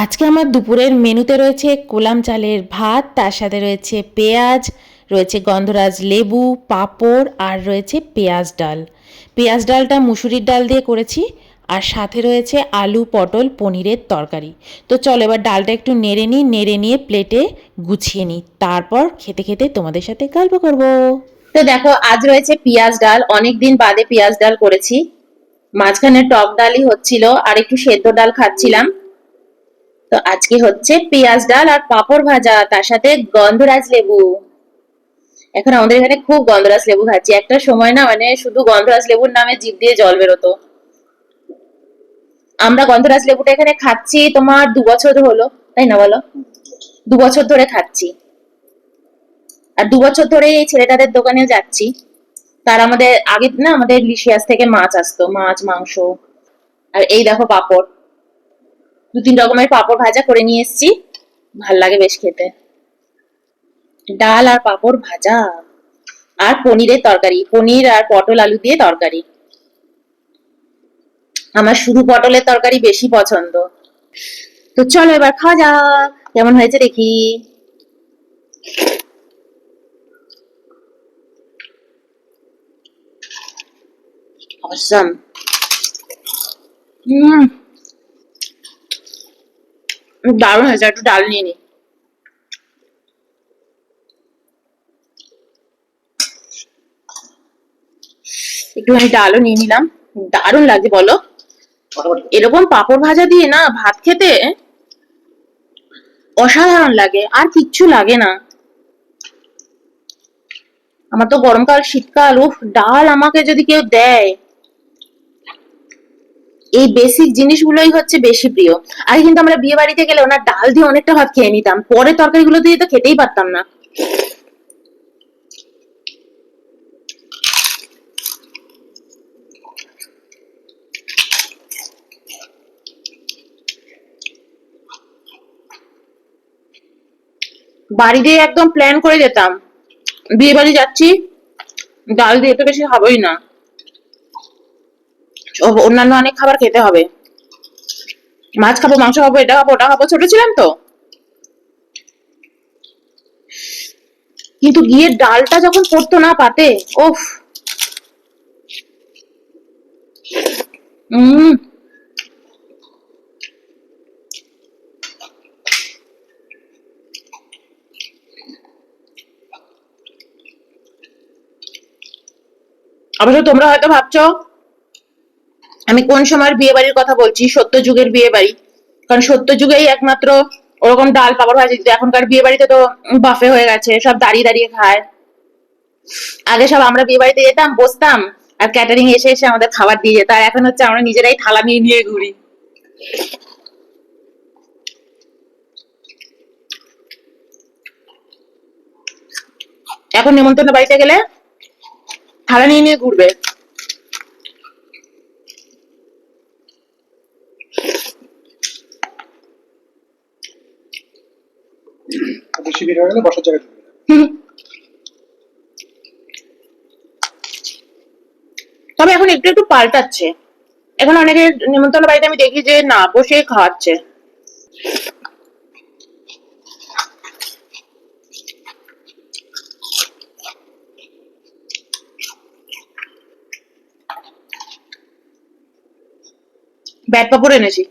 আজকে আমার দুপুরের মেনুতে রয়েছে কোলাম চালের ভাত, তার সাথে রয়েছে পেঁয়াজ, রয়েছে গন্ধরাজ লেবু, পাঁপড়, আর রয়েছে পেঁয়াজ ডাল। পেঁয়াজ ডালটা মুসুরির ডাল দিয়ে করেছি, আর সাথে রয়েছে আলু, পটল, পনিরের তরকারি। তো চলো এবার ডালটা একটু নেড়ে নিই, নেড়ে নিয়ে প্লেটে গুছিয়ে নিই। তারপর খেতে খেতে তোমাদের সাথে গল্প করব। তো দেখো, আজ রয়েছে পেঁয়াজ ডাল। অনেক দিন বাদে পেঁয়াজ ডাল করেছি। মাঝখানে টক ডালই হচ্ছিল, আর একটু সেদ্ধ ডাল খাচ্ছিলাম। তো আজকে হচ্ছে পেঁয়াজ ডাল আর পাঁপড় ভাজা, তার সাথে গন্ধরাজ লেবু। এখন আমাদের এখানে খুব গন্ধরাজ লেবু খাচ্ছি। একটা সময় না মানে শুধু গন্ধরাজ লেবুর নামে জিভ দিয়ে জল বেরোতো। আমরা গন্ধরাজ লেবুটা এখানে খাচ্ছি তোমার দু বছর হলো, তাই না বলো? দু বছর ধরে খাচ্ছি। আর দু বছর ধরে এই ছেলেটাদের দোকানে যাচ্ছি। তার আমাদের আগে না আমাদের লিশিয়াস থেকে মাছ আসতো, মাছ, মাংস। আর এই দেখো পাপড়। দু তিন রকমের পাপড় ভাজা করে নিয়ে এসেছি। ভালো লাগে বেশ খেতে। ডাল আর পাপড় ভাজা। আর পনিরের তরকারি। পনির আর পটল আলু দিয়ে তরকারি। আমার শুধু পটলের তরকারি বেশি পছন্দ। তো চলো এবার খাওয়া যাক। কেমন হয়েছে দেখি। Awesome. হুম দারুণ হয়েছে, একটু ডাল নিয়ে নি। একটুখানি ডালও নিয়ে নিলাম, দারুণ লাগে বলো। এরকম পাঁপড় ভাজা দিয়ে না ভাত খেতে অসাধারণ লাগে, আর কিচ্ছু লাগে না। আমার তো গরমকাল, শীতকাল, উফ, ডাল আমাকে যদি কেউ দেয় এই বেসিক জিনিসগুলোই হচ্ছে বেশি প্রিয়। আগে কিন্তু আমরা বিয়ে বাড়িতে গেলে ওনার ডাল দিয়ে অনেকটা ভাত খেয়ে নিতাম। পরে তরকারিগুলো দিয়ে তো খেতেই পারতাম না। বাড়িতে একদম প্ল্যান করে যেতাম। বিয়ে বাড়ি যাচ্ছি, ডাল দিয়ে তো বেশি খাবোই না। অন্যান্য অনেক খাবার খেতে হবে। মাছ খাব, মাংস খাব, এটা খাব, ওটা খাব, ছোট ছিলাম তো। কিন্তু গিয়ে ডালটা যখন পড়তো না পাতে, ওফ। উম। অবশ্য তোমরা হয়তো ভাবছ আমি কোন সময়ের বিয়ে বাড়ির কথা বলছি? সত্য যুগের বিয়ে বাড়ি কারণ সত্য যুগেই একমাত্র ওরকম ডাল পাপড় ভাজি দিত। এখনকার বিয়ে বাড়িতে তো বাফে হয়ে গেছে, সব দাঁড়িয়ে দাঁড়িয়ে খায়। আগে সব আমরা বিয়ে বাড়িতে যেতাম, বসতাম, আর ক্যাটারিং এসে এসে আমাদের খাবার দিয়ে যেত, আর এখন হচ্ছে আমরা নিজেরাই থালা নিয়ে নিয়ে ঘুরি। এখন নিমন্ত্রণ বাড়িতে গেলে থালা নিয়ে নিয়ে ঘুরবে। ভিড় হয়ে গেলে বসার জায়গা। তবে এখন একটু একটু পাল্টাচ্ছে। এখন অনেকে নিমন্ত্রণ বাড়িতে আমি দেখি যে না, বসে খাওয়াচ্ছে। ব্যাট পাপড় এনেছি।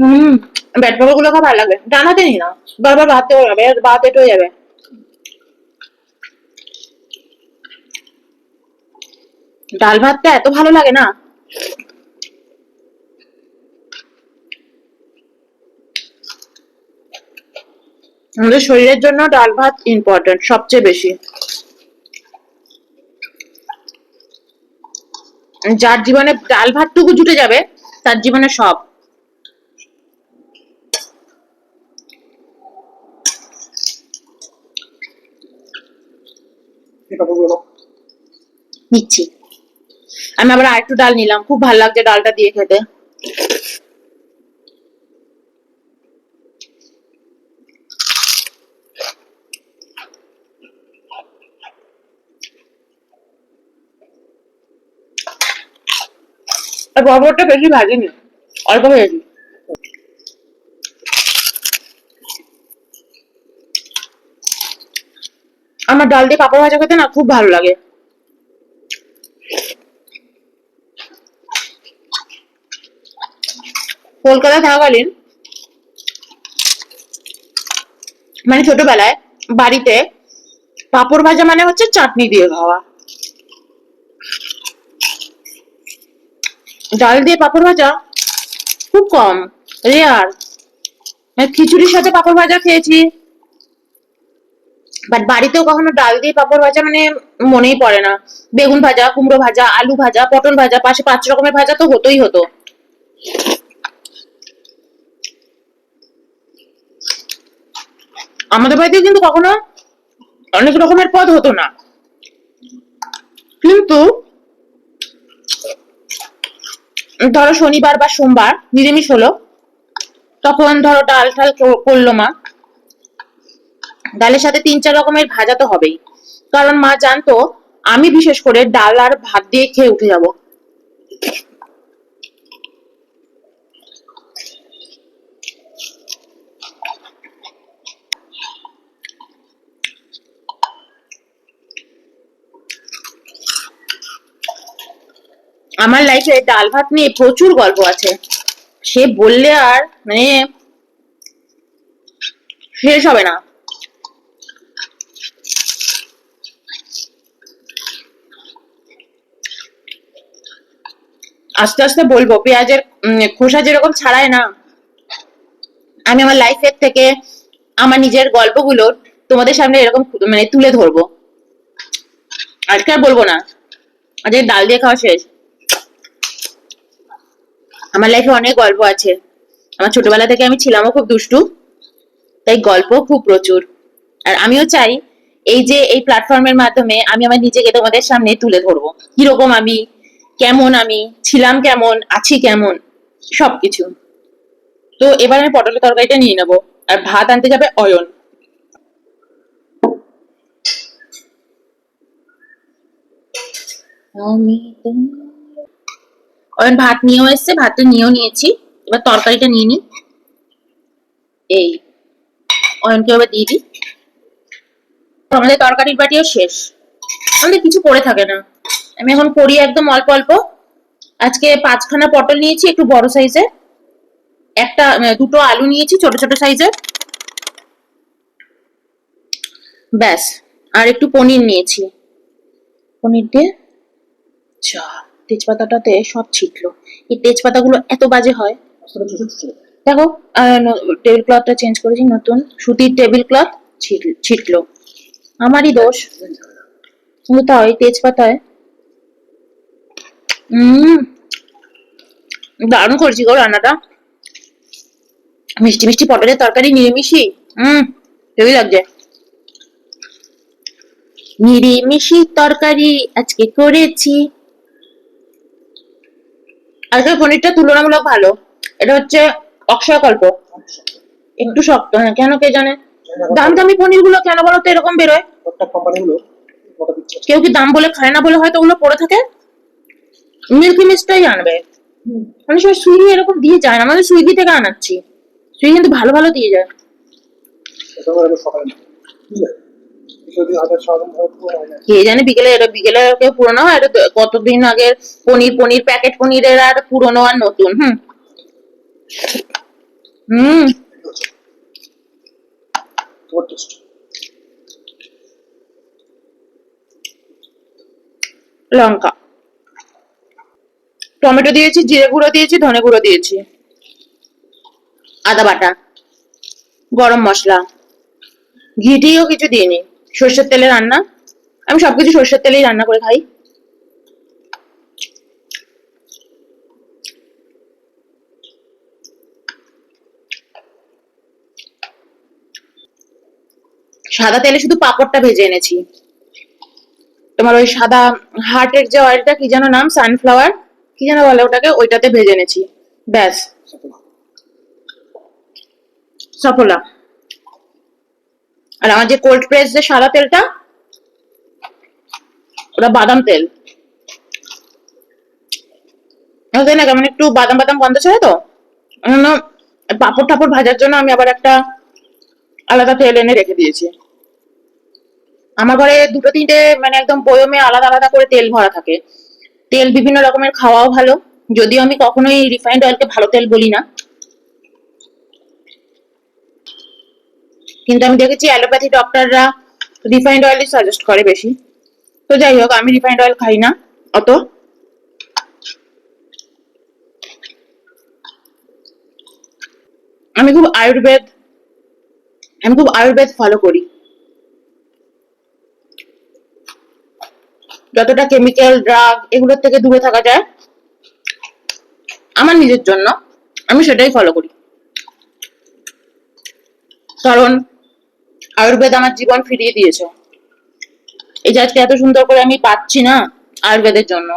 হুম, ব্যাট পাপড়গুলো ভালো লাগে। ডানাতে নি না? বারবার ভাতে হয়ে যাবে এটো হয়ে যাবে। ডাল ভাতটা এত ভালো লাগে না। আমাদের শরীরের জন্য ডাল ভাত ইম্পর্টেন্ট সবচেয়ে বেশি। যার জীবনে ডাল ভাতটুকু জুটে যাবে, তার জীবনে সব। কাপড়গুলো। নিচ্ছি। আমি আবার আরেকটু ডাল নিলাম খুব ভালো লাগছে ডালটা দিয়ে খেতে। আর বরবরটা বেশি ভাজিনি অল্প ভেজেছি। আমার ডাল দিয়ে পাপড় ভাজা খেতে না খুব ভালো লাগে। কলকাতায় থাকাকালীন মানে ছোটবেলায় বাড়িতে পাপড় ভাজা মানে হচ্ছে চাটনি দিয়ে খাওয়া। ডাল দিয়ে পাপড় ভাজা খুব কম রেয়ার খিচুড়ির সাথে পাপড় ভাজা খেয়েছি। বাট বাড়িতেও কখনো ডাল দিয়ে পাঁপড় ভাজা মানে মনেই পড়ে না। বেগুন ভাজা, কুমড়ো ভাজা, আলু ভাজা, পটল ভাজা, পাশে পাঁচ রকমের ভাজা তো হতোই হতো। আমাদের বাড়িতে কিন্তু কখনো অনেক রকমের পদ হতো না। কিন্তু ধরো শনিবার বা সোমবার, নিরামিষ হলো, তখন ধরো ডাল কর- করল মা। ডালের সাথে তিন, চার রকমের ভাজা তো হবেই। কারণ মা জানতো, আমি বিশেষ করে ডাল আর ভাত দিয়ে খেয়ে উঠে যাব। আমার লাইফে ডাল, ভাত নিয়ে প্রচুর গল্প আছে। সে বললে আর মানে শেষ হবে না। আস্তে আস্তে বলব, পেঁয়াজের খোসা যেরকম ছাড়ায় না, আমি আমার লাইফের থেকে আমার নিজের গল্পগুলো তোমাদের সামনে এরকম মানে তুলে ধরবো। আজকে আর বলব না, আজকে ডাল দিয়ে খাওয়া শেষ। আমার লাইফে অনেক গল্প আছে। আমার ছোটবেলা থেকে আমি ছিলামও খুব দুষ্টু, তাই গল্প খুব প্রচুর। আর আমিও চাই, এই যে এই প্ল্যাটফর্মের মাধ্যমে আমি আমার নিজেকে তোমাদের সামনে তুলে ধরবো। কীরকম আমি কেমন আমি? ছিলাম কেমন? আছি কেমন? সবকিছু। তো এবার আমি পটলের তরকারিটা নিয়ে নেব। আর ভাত আনতে যাবে অয়ন। অয়ন, ভাত নিয়েও এসছে ভাতটা নিয়েও নিয়েছি। এবার তরকারিটা নিয়ে নি। এই, অয়নকে এবার দিয়ে দিই। আমাদের তরকারির বাটিও শেষ। আমাদের কিছু পড়ে থাকে না। আমি এখন করি একদম অল্প অল্প। আজকে পাঁচখানা পটল নিয়েছি, একটু বড় সাইজের। একটা দুটো আলু নিয়েছি, ছোট ছোট সাইজের। ব্যাস, আর একটু পনির নিয়েছি। পনির দিয়ে যা, তেজপাতাটাতে সব ছিটলো। এই তেজপাতাগুলো এত বাজে হয়। দেখো টেবিল ক্লথটা চেঞ্জ করেছি, নতুন। সুতির টেবিল ক্লথ ছিটলো। আমারই দোষ। কিন্তু তাই তেজপাতায় উম দারুণ করেছি গো রান্নাটা মিষ্টি মিষ্টি পটলের তরকারি নিরামিষি হুম হেভি লাগছে নিরামিষি তরকারি আজকে করেছি আজকের পনিরটা তুলনামূলক ভালো এটা হচ্ছে অক্ষয়কল্প একটু শক্ত হ্যাঁ কেন কে জানে দাম দামি পনিরগুলো কেন বলো তো এরকম বেরোয় কেউ কি দাম বলে খায় না বলে হয়তো ওগুলো পড়ে থাকে মিল্কি মিস্টটাই আনবে। অনেক সময় সুইগি এরকম দিয়ে যায় না আমাদের সুইগি থেকে আনাচ্ছি। সুইগি কিন্তু ভালো ভালো দিয়ে যায়। কে জানে বিকেলে এটা বিকেলে পুরনো এটা কতদিন আগের পনির পনির প্যাকেট পনিরের আর পুরনো আর নতুন হুম। হুম। লঙ্কা। টমেটো দিয়েছি, জিরে গুঁড়ো দিয়েছি, ধনে গুঁড়ো দিয়েছি। আদা বাটা, গরম মশলা। ঘি টিও কিছু দিইনি। সর্ষের তেলে রান্না। আমি সবকিছু সর্ষের তেলেই রান্না করে খাই। সাদা তেলে শুধু পাঁপড়টা ভেজে এনেছি। তোমার ওই সাদা হার্টের যে অয়েলটা কি যেন নাম সানফ্লাওয়ার কি যেন বলে ওটাকে? ওইটাতে ভেজে এনেছি। ব্যাস। সফলা। আর আমার যে কোল্ড প্রেস যে সাদা তেলটা, ওটা বাদাম তেল। ওদের না কেমন একটু বাদাম বাদাম গন্ধ ছিল তো? পাপড় টাপড় ভাজার জন্য আমি আবার একটা আলাদা তেল এনে রেখে দিয়েছি। আমার ঘরে দুটো তিনটে মানে একদম বয়মে আলাদা আলাদা করে তেল ভরা থাকে। তেল বিভিন্ন রকমের খাওয়াও ভালো। যদিও আমি কখনোই রিফাইন্ড অয়েলকে ভালো তেল বলি না। কিন্তু আমি দেখেছি অ্যালোপ্যাথি ডক্টররা রিফাইন্ড অয়েলই সাজেস্ট করে বেশি। তো যাই হোক, আমি রিফাইন্ড অয়েল খাই না অত। আমি খুব আয়ুর্বেদ, আমি খুব আয়ুর্বেদ ফলো করি। যতটা কেমিক্যাল ড্রাগ এগুলোর থেকে দূরে থাকা যায়, আমার নিজের জন্য, আমি সেটাই ফলো করি। কারণ আয়ুর্বেদ আমার জীবন ফিরিয়ে দিয়েছে। এই যে আজকে এত সুন্দর করে আমি পাচ্ছি না আয়ুর্বেদের জন্য।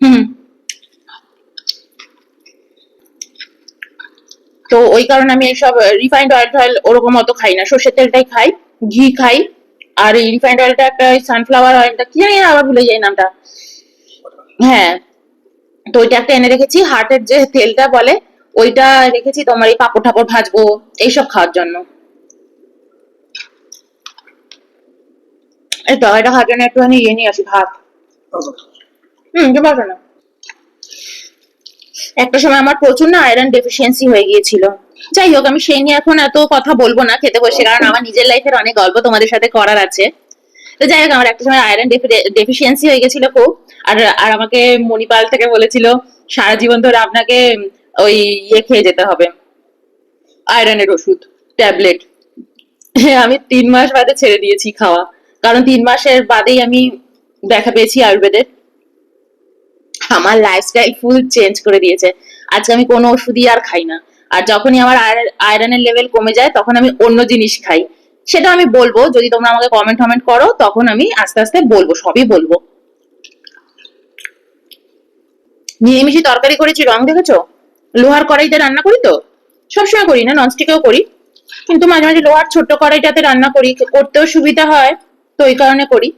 হুম। তো ওই কারণে আমি এইসব রিফাইন্ড অয়েল টয়েল ওরকম অত খাই না। সর্ষের তেলটাই খাই, ঘি খাই আর এই রিফাইন্ড অয়েলটা একটা ওই সানফ্লাওয়ার অয়েলটা কি জানি আবার ভুলে যাই নামটা। হ্যাঁ তো ওইটা একটা এনে রেখেছি হার্টের যে তেলটা বলে, ওইটা রেখেছি, তোমার এই পাপড় ঠাপড় ভাজবো, এইসব খাওয়ার জন্য। এই তো, এটা খাওয়ার জন্য একটুখানি ইয়ে নিয়ে আসি, ভাত। হুম কি পারবে না একটা সময় আমার প্রচুর না আয়রন ডেফিসিয়েন্সি হয়ে গিয়েছিল। যাই হোক, আমি সেই নিয়ে এখন এত কথা বলব না, খেতে বসে, কারণ আমার নিজের লাইফের অনেক গল্প তোমাদের সাথে করার আছে। তো যাই হোক, আমার একটা সময় আয়রন ডেফিসিয়েন্সি হয়ে গেছিল খুব, আর আর আমাকে মণিপাল থেকে বলেছিল, সারা জীবন ধরে আপনাকে ওই ইয়ে খেয়ে যেতে হবে। আয়রনের ওষুধ ট্যাবলেট হ্যাঁ আমি তিন মাস বাদে ছেড়ে দিয়েছি খাওয়া, কারণ তিন মাসের বাদেই আমি দেখা পেয়েছি আয়ুর্বেদের। আমার লাইফস্টাইল ফুল চেঞ্জ করে দিয়েছে। আজকে আমি কোনো ওষুধই আর খাই না। আর যখনই আমার আয়রনের লেভেল কমে যায়, তখন আমি অন্য জিনিস খাই। সেটা আমি বলব, যদি তোমরা আমাকে কমেন্ট টমেন্ট করো, তখন আমি আস্তে আস্তে বলব, সবই বলব। নিরামিষি তরকারি করেছি, রং দেখেছ? লোহার কড়াইতে রান্না করি তো? সবসময় করি না ননস্টিকেও করি। কিন্তু মাঝে মাঝে লোহার ছোট্ট কড়াইটাতে রান্না করি, করতেও সুবিধা হয়, তো ওই কারণে করি।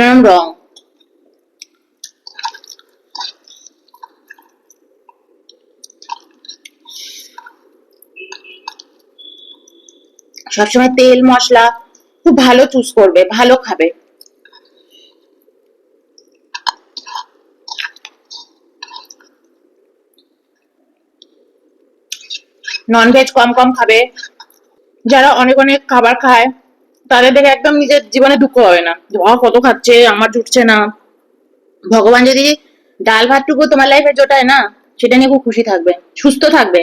রং। সবসময় তেল, মশলা খুব ভালো চুজ করবে, ভালো খাবে। ননভেজ কম কম খাবে। যারা অনেক অনেক খাবার খায়, তাদের দেখে একদম নিজের জীবনে দুঃখ হবে না। বাবা, কত খাচ্ছে, আমার জুটছে না। ভগবান যদি ডাল ভাতটুকু তোমার লাইফে জোটায় না, সেটা নিয়ে খুব খুশি থাকবে, সুস্থ থাকবে।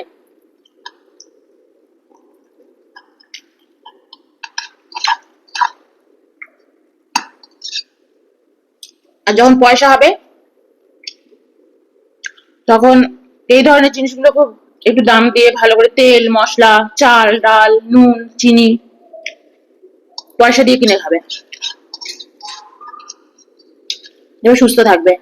আর যখন পয়সা হবে, তখন এই ধরনের জিনিসগুলো খুব একটু দাম দিয়ে ভালো করে তেল, মশলা, চাল, ডাল, নুন, চিনি পয়সা দিয়ে কিনে খাবে। এবার সুস্থ থাকবে।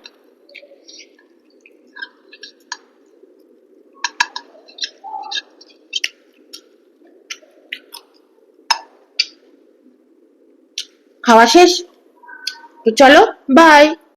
খাওয়া শেষ? তো চলো বাই